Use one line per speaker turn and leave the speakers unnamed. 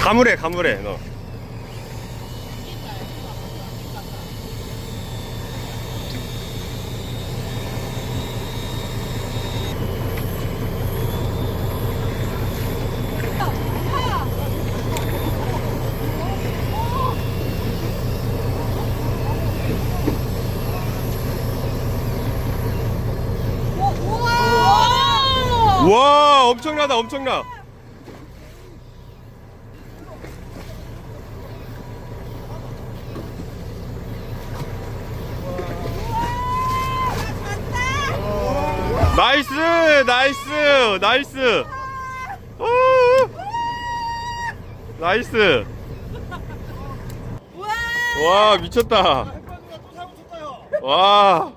가물해 가물해 너!
와
엄청나다 엄청나 나이스 나이스 나이스. 오! 나이스! 와! 미쳤다. 와